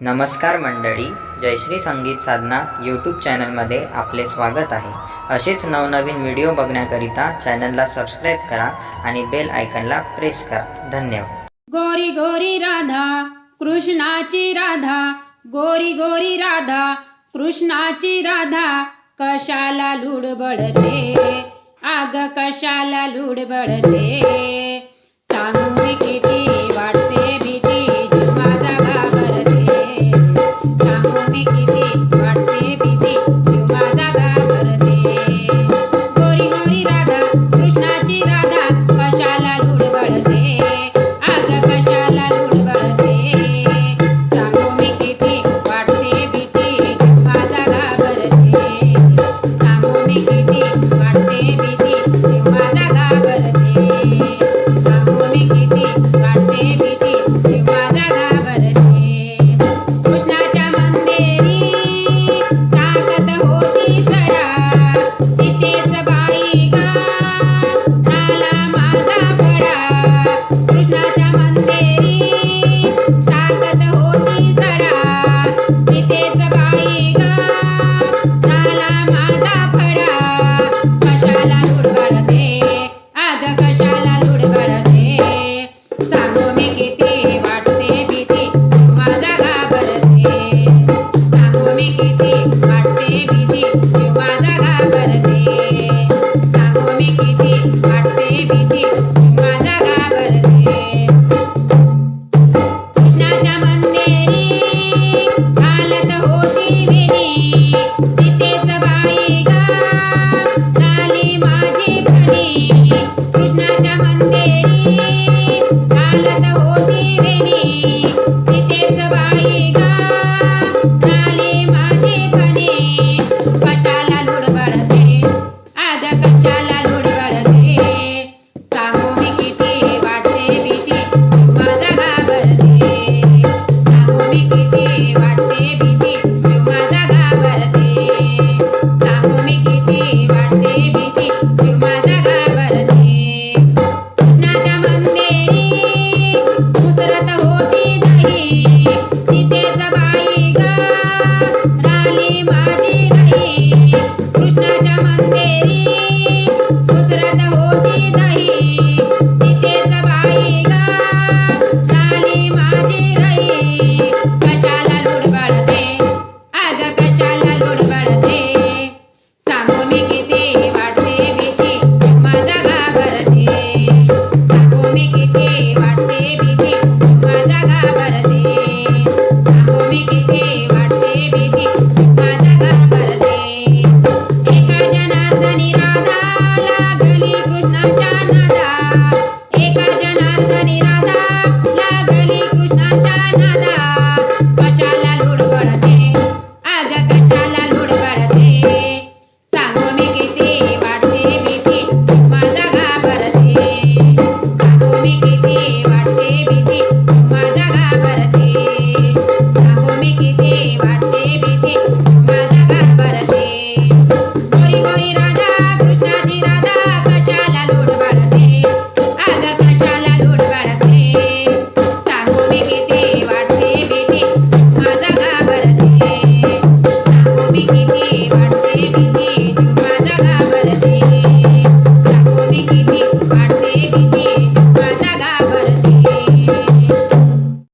नमस्कार मंडळी जयश्री संगीत साधना यूट्यूब चॅनलमध्ये आपले स्वागत आहे. असेच नवनवीन व्हिडिओ बघण्याकरिता चॅनलला सबस्क्राईब करा आणि बेल आयकनला प्रेस करा. धन्यवाद. गोरी गोरी राधा कृष्णाची राधा. गोरी गोरी राधा कृष्णाची राधा. कशाला लुडबडते आग कशाला लुडबडते